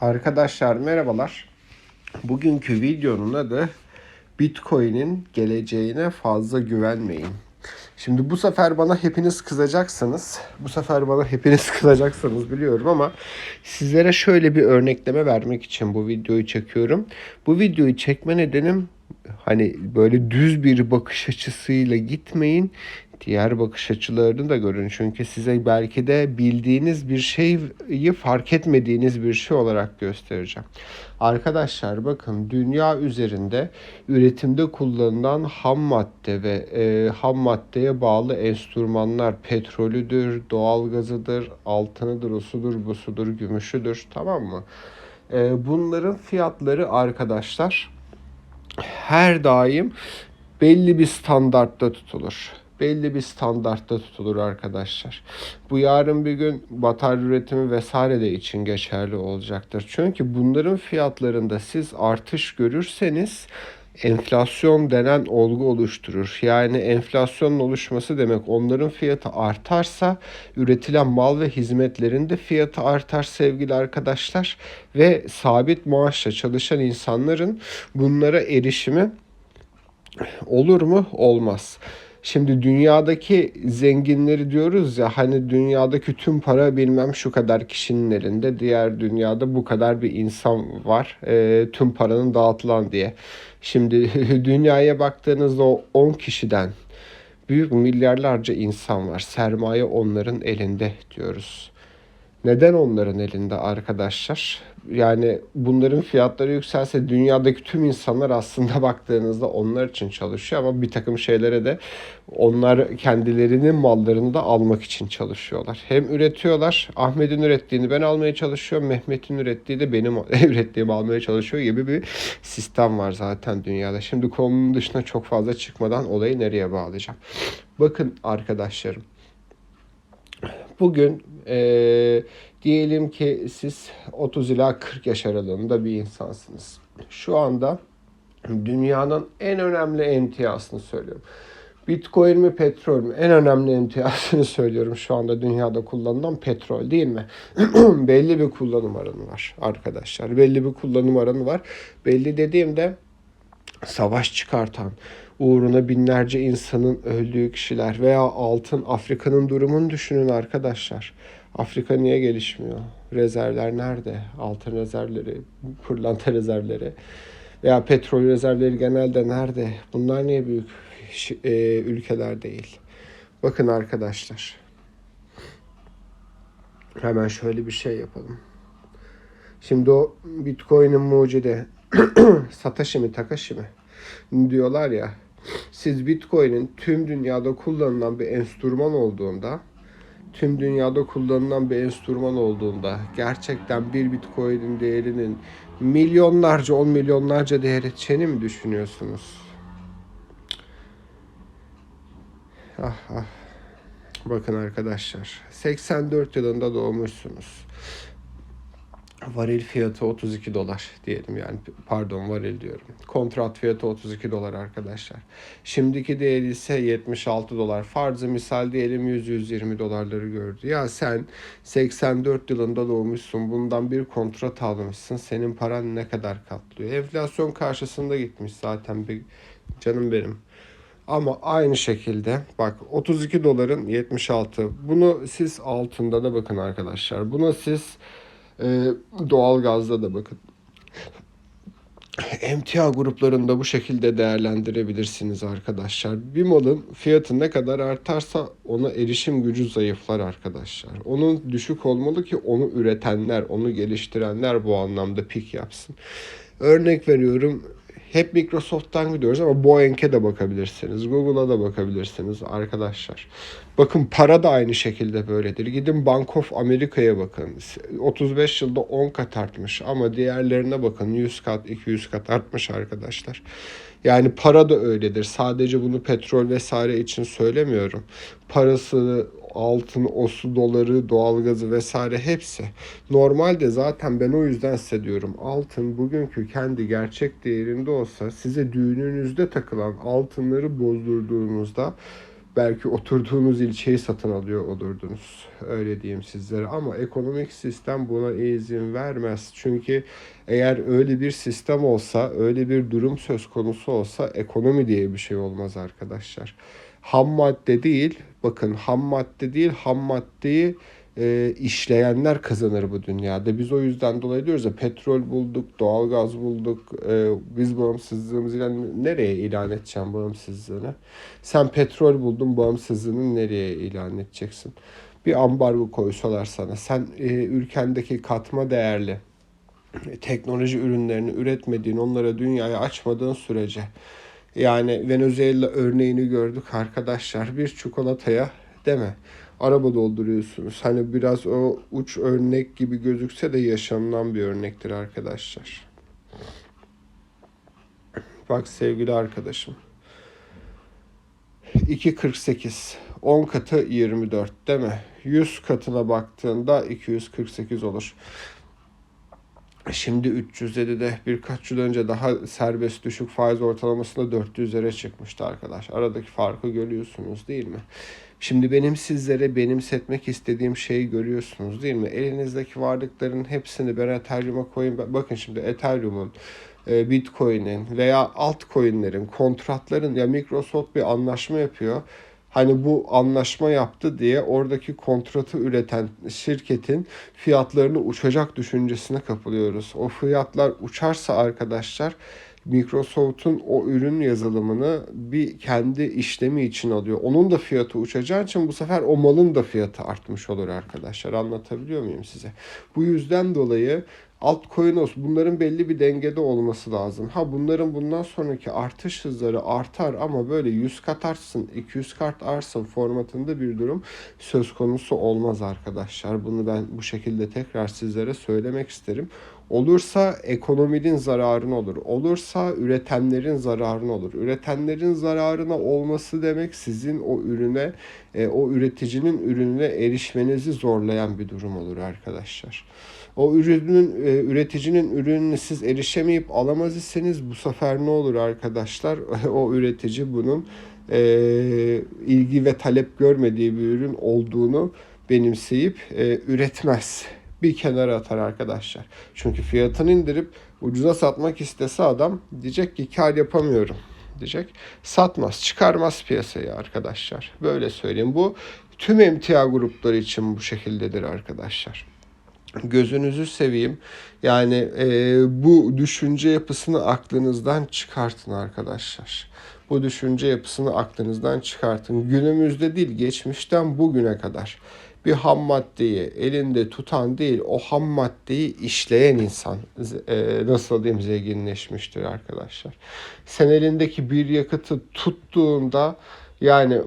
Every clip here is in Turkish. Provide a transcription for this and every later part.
Arkadaşlar merhabalar. Bugünkü videonun adı Bitcoin'in geleceğine fazla güvenmeyin. Şimdi bu sefer bana hepiniz kızacaksınız. Bu sefer bana hepiniz kızacaksınız biliyorum ama sizlere şöyle bir örnekleme vermek için bu videoyu çekiyorum. Bu videoyu çekme nedenim hani böyle düz bir bakış açısıyla gitmeyin. Diğer bakış açılarını da görün. Çünkü size belki de bildiğiniz bir şeyi fark etmediğiniz bir şey olarak göstereceğim. Arkadaşlar bakın dünya üzerinde üretimde kullanılan ham madde ve e, ham maddeye bağlı enstrümanlar petrolüdür, doğalgazıdır, altınıdır, usudur, busudur, gümüşüdür tamam mı? E, bunların fiyatları arkadaşlar her daim belli bir standartta tutulur. Belli bir standartta tutulur arkadaşlar. Bu yarın bir gün batarya üretimi vesaire de için geçerli olacaktır. Çünkü bunların fiyatlarında siz artış görürseniz enflasyon denen olgu oluşturur. Yani enflasyonun oluşması demek onların fiyatı artarsa üretilen mal ve hizmetlerin de fiyatı artar sevgili arkadaşlar ve sabit maaşla çalışan insanların bunlara erişimi olur mu? Olmaz. Şimdi dünyadaki zenginleri diyoruz ya hani dünyadaki tüm para bilmem şu kadar kişinin elinde diğer dünyada bu kadar bir insan var e, tüm paranın dağıtılan diye. Şimdi dünyaya baktığınızda o 10 kişiden büyük milyarlarca insan var. Sermaye onların elinde diyoruz. Neden onların elinde arkadaşlar? Yani bunların fiyatları yükselse dünyadaki tüm insanlar aslında baktığınızda onlar için çalışıyor ama bir takım şeylere de onlar kendilerinin mallarını da almak için çalışıyorlar. Hem üretiyorlar. Ahmet'in ürettiğini ben almaya çalışıyorum. Mehmet'in ürettiği de benim ürettiğimi almaya çalışıyor gibi bir sistem var zaten dünyada. Şimdi konunun dışına çok fazla çıkmadan olayı nereye bağlayacağım? Bakın arkadaşlarım. Bugün e, diyelim ki siz 30 ila 40 yaş aralığında bir insansınız. Şu anda dünyanın en önemli emtiasını söylüyorum. Bitcoin mi petrol mü? En önemli emtiyasını söylüyorum şu anda dünyada kullanılan petrol değil mi? Belli bir kullanım alanı var arkadaşlar. Belli bir kullanım alanı var. Belli dediğimde savaş çıkartan, uğruna binlerce insanın öldüğü kişiler veya altın Afrika'nın durumunu düşünün arkadaşlar. Afrika niye gelişmiyor? Rezervler nerede? Altın rezervleri, pırlanta rezervleri veya petrol rezervleri genelde nerede? Bunlar niye büyük e, ülkeler değil? Bakın arkadaşlar. Hemen şöyle bir şey yapalım. Şimdi o Bitcoin'in mucidi Satoshi mi Takashi mi diyorlar ya siz Bitcoin'in tüm dünyada kullanılan bir enstrüman olduğunda tüm dünyada kullanılan bir enstrüman olduğunda gerçekten bir Bitcoin'in değerinin milyonlarca, on milyonlarca değer edeceğini mi düşünüyorsunuz? Ah ah. Bakın arkadaşlar. 84 yılında doğmuşsunuz. Varil fiyatı 32 dolar diyelim yani pardon varil diyorum. Kontrat fiyatı 32 dolar arkadaşlar. Şimdiki değeri ise 76 dolar. Farzı misal diyelim 100-120 dolarları gördü. Ya sen 84 yılında doğmuşsun. Bundan bir kontrat almışsın. Senin paran ne kadar katlıyor? Enflasyon karşısında gitmiş zaten bir canım benim. Ama aynı şekilde bak 32 doların 76. Bunu siz altında da bakın arkadaşlar. Buna siz e, doğalgazda da bakın. Emtia gruplarında bu şekilde değerlendirebilirsiniz arkadaşlar. Bir malın fiyatı ne kadar artarsa ona erişim gücü zayıflar arkadaşlar. Onun düşük olmalı ki onu üretenler, onu geliştirenler bu anlamda pik yapsın. Örnek veriyorum hep Microsoft'tan gidiyoruz ama Boeing'e de bakabilirsiniz. Google'a da bakabilirsiniz arkadaşlar. Bakın para da aynı şekilde böyledir. Gidin Bank of America'ya bakın. 35 yılda 10 kat artmış ama diğerlerine bakın 100 kat 200 kat artmış arkadaşlar. Yani para da öyledir. Sadece bunu petrol vesaire için söylemiyorum. Parası, altın, osu, doları, doğalgazı vesaire hepsi. Normalde zaten ben o yüzden size diyorum. Altın bugünkü kendi gerçek değerinde olsa size düğününüzde takılan altınları bozdurduğunuzda belki oturduğunuz ilçeyi satın alıyor olurdunuz. Öyle diyeyim sizlere. Ama ekonomik sistem buna izin vermez. Çünkü eğer öyle bir sistem olsa, öyle bir durum söz konusu olsa ekonomi diye bir şey olmaz arkadaşlar. Ham madde değil, bakın ham madde değil, ham maddeyi e, işleyenler kazanır bu dünyada. Biz o yüzden dolayı diyoruz ya petrol bulduk, doğalgaz bulduk. E, biz bağımsızlığımızı ilan, nereye ilan edeceğim bağımsızlığını? Sen petrol buldun, bağımsızlığını nereye ilan edeceksin? Bir ambargo koysalar sana. Sen e, ülkendeki katma değerli teknoloji ürünlerini üretmediğin, onlara dünyaya açmadığın sürece yani Venezuela örneğini gördük arkadaşlar. Bir çikolataya mi? Araba dolduruyorsunuz. Hani biraz o uç örnek gibi gözükse de yaşanılan bir örnektir arkadaşlar. Bak sevgili arkadaşım. 2.48 10 katı 24 değil mi? 100 katına baktığında 248 olur. Şimdi 307'de birkaç yıl önce daha serbest düşük faiz ortalamasında 400'lere çıkmıştı arkadaş. Aradaki farkı görüyorsunuz değil mi? Şimdi benim sizlere benimsetmek istediğim şeyi görüyorsunuz değil mi? Elinizdeki varlıkların hepsini ben Ethereum'a koyayım. Bakın şimdi Ethereum'un, e, Bitcoin'in veya altcoin'lerin, kontratların ya Microsoft bir anlaşma yapıyor hani bu anlaşma yaptı diye oradaki kontratı üreten şirketin fiyatlarını uçacak düşüncesine kapılıyoruz. O fiyatlar uçarsa arkadaşlar Microsoft'un o ürün yazılımını bir kendi işlemi için alıyor. Onun da fiyatı uçacağı için bu sefer o malın da fiyatı artmış olur arkadaşlar. Anlatabiliyor muyum size? Bu yüzden dolayı altcoin. Bunların belli bir dengede olması lazım. Ha bunların bundan sonraki artış hızları artar ama böyle 100 kat artsın, 200 kat artsın formatında bir durum söz konusu olmaz arkadaşlar. Bunu ben bu şekilde tekrar sizlere söylemek isterim. Olursa ekonominin zararına olur. Olursa üretenlerin zararına olur. Üretenlerin zararına olması demek sizin o ürüne, e, o üreticinin ürününe erişmenizi zorlayan bir durum olur arkadaşlar. O ürünün e, üreticinin ürününü siz erişemeyip alamaz iseniz bu sefer ne olur arkadaşlar? o üretici bunun e, ilgi ve talep görmediği bir ürün olduğunu benimseyip e, üretmez. Bir kenara atar arkadaşlar. Çünkü fiyatını indirip ucuza satmak istese adam diyecek ki kar yapamıyorum diyecek. Satmaz, çıkarmaz piyasaya arkadaşlar. Böyle söyleyeyim. Bu tüm emtia grupları için bu şekildedir arkadaşlar gözünüzü seveyim. Yani e, bu düşünce yapısını aklınızdan çıkartın arkadaşlar. Bu düşünce yapısını aklınızdan çıkartın. Günümüzde değil, geçmişten bugüne kadar bir ham maddeyi elinde tutan değil, o ham maddeyi işleyen insan e, nasıl diyeyim zenginleşmiştir arkadaşlar. Sen elindeki bir yakıtı tuttuğunda yani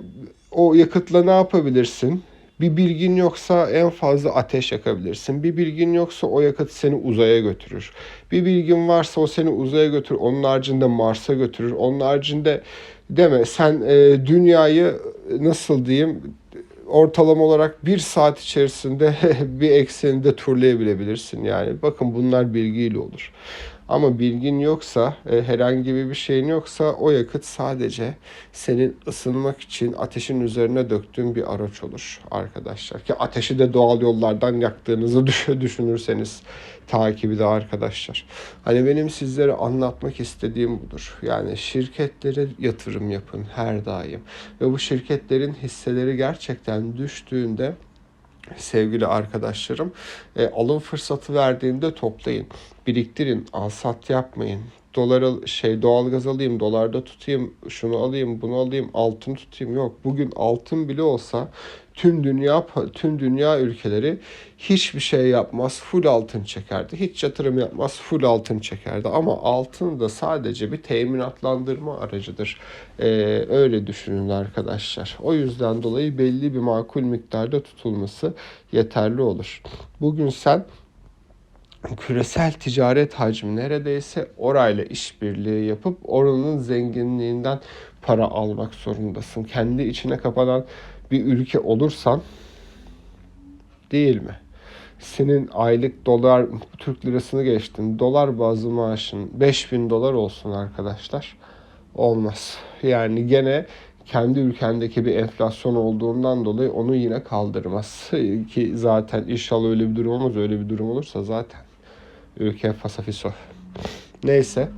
o yakıtla ne yapabilirsin? Bir bilgin yoksa en fazla ateş yakabilirsin. Bir bilgin yoksa o yakıt seni uzaya götürür. Bir bilgin varsa o seni uzaya götürür. Onun haricinde Mars'a götürür. Onun haricinde deme sen e, dünyayı nasıl diyeyim ortalama olarak bir saat içerisinde bir ekseninde turlayabilebilirsin yani. Bakın bunlar bilgiyle olur. Ama bilgin yoksa, e, herhangi bir şeyin yoksa o yakıt sadece senin ısınmak için ateşin üzerine döktüğün bir araç olur arkadaşlar. Ki ateşi de doğal yollardan yaktığınızı düşünürseniz takibi de arkadaşlar. Hani benim sizlere anlatmak istediğim budur. Yani şirketlere yatırım yapın her daim. Ve bu şirketlerin hisseleri gerçekten düştüğünde sevgili arkadaşlarım e, alım fırsatı verdiğinde toplayın. Biriktirin, al sat yapmayın. Dolar şey doğalgaz alayım, dolarda tutayım, şunu alayım, bunu alayım, altın tutayım. Yok. Bugün altın bile olsa tüm dünya tüm dünya ülkeleri hiçbir şey yapmaz, full altın çekerdi. Hiç yatırım yapmaz, full altın çekerdi. Ama altın da sadece bir teminatlandırma aracıdır. Ee, öyle düşünün arkadaşlar. O yüzden dolayı belli bir makul miktarda tutulması yeterli olur. Bugün sen küresel ticaret hacmi neredeyse orayla işbirliği yapıp oranın zenginliğinden para almak zorundasın. Kendi içine kapanan bir ülke olursan değil mi? Senin aylık dolar Türk lirasını geçtin. Dolar bazı maaşın 5000 dolar olsun arkadaşlar. Olmaz. Yani gene kendi ülkendeki bir enflasyon olduğundan dolayı onu yine kaldırmaz. Ki zaten inşallah öyle bir durum olmaz. Öyle bir durum olursa zaten ülke fasafiso. Neyse.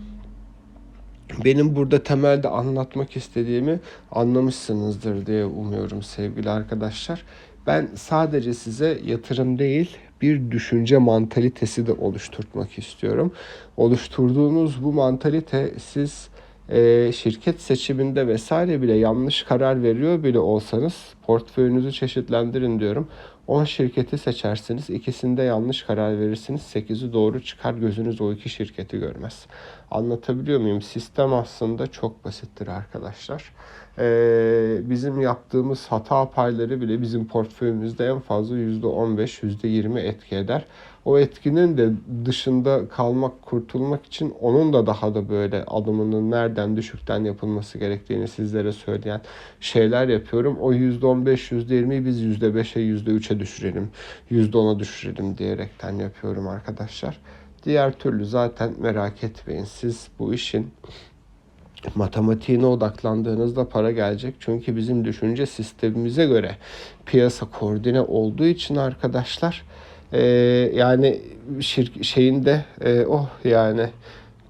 Benim burada temelde anlatmak istediğimi anlamışsınızdır diye umuyorum sevgili arkadaşlar. Ben sadece size yatırım değil bir düşünce mantalitesi de oluşturmak istiyorum. Oluşturduğunuz bu mantalite siz e, şirket seçiminde vesaire bile yanlış karar veriyor bile olsanız portföyünüzü çeşitlendirin diyorum. 10 şirketi seçersiniz. ikisinde yanlış karar verirsiniz. 8'i doğru çıkar. Gözünüz o iki şirketi görmez. Anlatabiliyor muyum? Sistem aslında çok basittir arkadaşlar. Ee, bizim yaptığımız hata payları bile bizim portföyümüzde en fazla %15, %20 etki eder. O etkinin de dışında kalmak, kurtulmak için onun da daha da böyle adımının nereden düşükten yapılması gerektiğini sizlere söyleyen şeyler yapıyorum. O %15, %20'yi biz %5'e, %3'e düşürelim, %10'a düşürelim diyerekten yapıyorum arkadaşlar. Diğer türlü zaten merak etmeyin. Siz bu işin matematiğine odaklandığınızda para gelecek. Çünkü bizim düşünce sistemimize göre piyasa koordine olduğu için arkadaşlar e, yani şirk şeyinde e, oh yani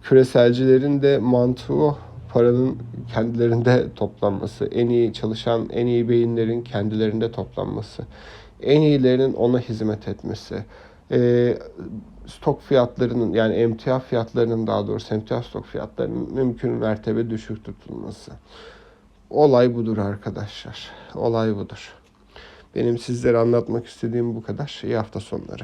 küreselcilerin de mantığı o paranın kendilerinde toplanması, en iyi çalışan, en iyi beyinlerin kendilerinde toplanması, en iyilerinin ona hizmet etmesi, e, stok fiyatlarının yani emtia fiyatlarının daha doğrusu emtia stok fiyatlarının mümkün mertebe düşük tutulması. Olay budur arkadaşlar. Olay budur. Benim sizlere anlatmak istediğim bu kadar. İyi hafta sonları.